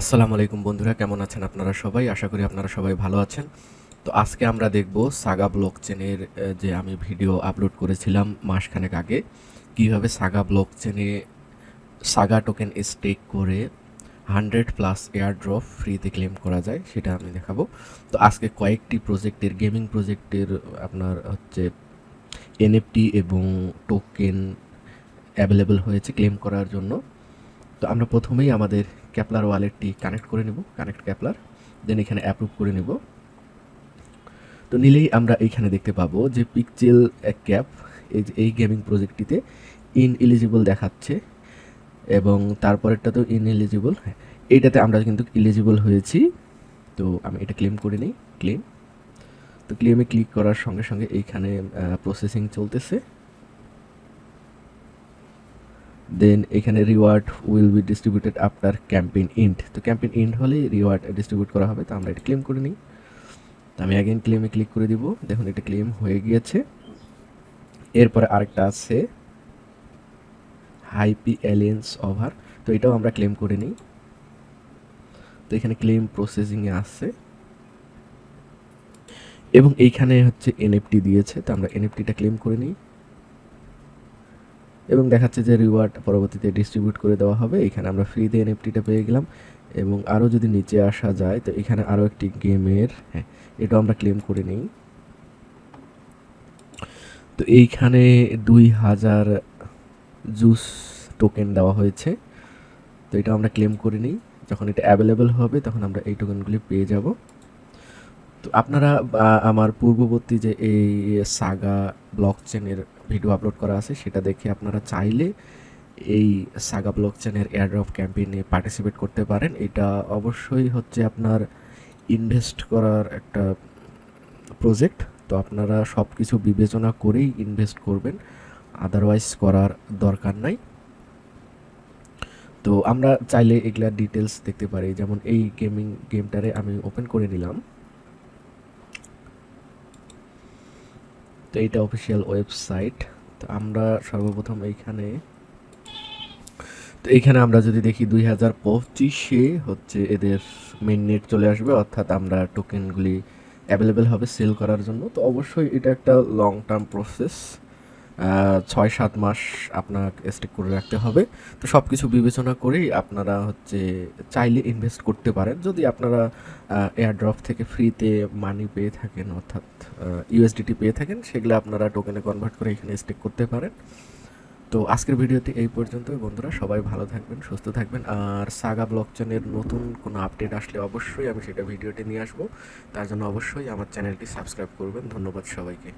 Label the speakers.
Speaker 1: আসসালামু আলাইকুম বন্ধুরা, কেমন আছেন আপনারা সবাই? আশা করি আপনারা সবাই ভালো আছেন। তো আজকে আমরা দেখব সাগা ব্লক চেনের যে আমি ভিডিও আপলোড করেছিলাম মাসখানেক আগে, কীভাবে সাগা ব্লক চেনে সাগা টোকেন স্টেক করে হান্ড্রেড প্লাস এয়ার ড্রপ ফ্রিতে ক্লেম করা যায়, সেটা আমি দেখাবো। তো আজকে কয়েকটি প্রজেক্টের, গেমিং প্রজেক্টের, আপনার হচ্ছে এনএফটি এবং টোকেন অ্যাভেলেবল হয়েছে ক্লেম করার জন্য। তো আমরা প্রথমেই আমাদের ক্যাপলার ওয়ালেটটি কানেক্ট করে নেব কানেক্ট ক্যাপলার দেন এখানে অ্যাপ্রুভ করে নেব। তো নিলেই আমরা এইখানে দেখতে পাবো যে পিকচেল এক ক্যাপ এই যে এই গেমিং প্রজেক্টটিতে ইন এলিজিবল দেখাচ্ছে এবং তারপরেরটা তো ইন এলিজিবল এইটাতে আমরা কিন্তু এলিজিবল হয়েছি। তো আমি এটা ক্লেম করে নিই ক্লেম তো ক্লেমে ক্লিক করার সঙ্গে সঙ্গে এইখানে প্রসেসিং চলতেছে। দেন এখানে reward will be distributed after campaign end তো ক্যাম্পেইন ইন্ড হলে রিওয়ার্ড ডিস্ট্রিবিউট করা হবে, তো আমরা এটা ক্লেম করে নিই। তো আমি অ্যাগেন ক্লেমে ক্লিক করে দিব। দেখুন, এটা ক্লেম হয়ে গিয়েছে। এরপরে আরেকটা আছে হাইপি এলিয়েন্স ওভার তো এটাও আমরা ক্লেম করে নিই। তো এখানে ক্লেম প্রসেসিংয়ে আসছে এবং এইখানে হচ্ছে এনএফটি দিয়েছে, তো আমরা এনএফটিটা ক্লেম করে নিই। এবং দেখাচ্ছে যে রিওয়ার্ড পরবর্তীতে ডিস্ট্রিবিউট করে দেওয়া হবে। এখানে আমরা ফ্রিতে এনএফটিটা পেয়ে গেলাম এবং আরও যদি নিচে আসা যায়, তো এখানে আরও একটি গেমের হ্যাঁ এটাও আমরা ক্লেম করে নিই। তো এইখানে দুই হাজার জুস টোকেন দেওয়া হয়েছে। তো এটা আমরা ক্লেম করে নিই। যখন এটা অ্যাভেলেবেল হবে, তখন আমরা এই টোকেনগুলি পেয়ে যাব। তো আপনারা আমার পূর্ববর্তী যে এই সাগা ব্লক চেনের ভিডিও আপলোড করা আছে, সেটা দেখে আপনারা চাইলে এই সাগা ব্লক চেনের এয়ারড্রপ ক্যাম্পেইনে পার্টিসিপেট করতে পারেন। এটা অবশ্যই হচ্ছে আপনার ইনভেস্ট করার একটা প্রজেক্ট তো আপনারা সব কিছু বিবেচনা করেই ইনভেস্ট করবেন। আদারওয়াইজ করার দরকার নাই। তো আমরা চাইলে এগুলার ডিটেলস দেখতে পারি। যেমন এই গেমিং গেমটারে আমি ওপেন করে নিলাম। তো এইটা অফিসিয়াল ওয়েবসাইট তো আমরা সর্বপ্রথম এইখানে, তো এইখানে আমরা যদি দেখি দুই হাজার পঁচিশে হচ্ছে এদের মেন নেট চলে আসবে, অর্থাৎ আমরা টোকেনগুলি অ্যাভেলেবেল হবে সেল করার জন্য। তো অবশ্যই এটা একটা লং টার্ম প্রসেস ছয় সাত মাস আপনাকে স্টেক করে রাখতে হবে। তো সব কিছু বিবেচনা করেই আপনারা হচ্ছে চাইলে ইনভেস্ট করতে পারেন। যদি আপনারা এয়ারড্রপ থেকে ফ্রিতে মানি পেয়ে থাকেন, অর্থাৎ ইউএসডিটি পেয়ে থাকেন, সেগুলো আপনারা টোকেনে কনভার্ট করে এখানে স্টেক করতে পারেন। তো আজকের ভিডিওতে এই পর্যন্তই বন্ধুরা। সবাই ভালো থাকবেন, সুস্থ থাকবেন। আর সাগা ব্লকচেনের নতুন কোনো আপডেট আসলে অবশ্যই আমি সেটা ভিডিওতে নিয়ে আসব। তার জন্য অবশ্যই আমার চ্যানেলটি সাবস্ক্রাইব করবেন। ধন্যবাদ সবাইকে।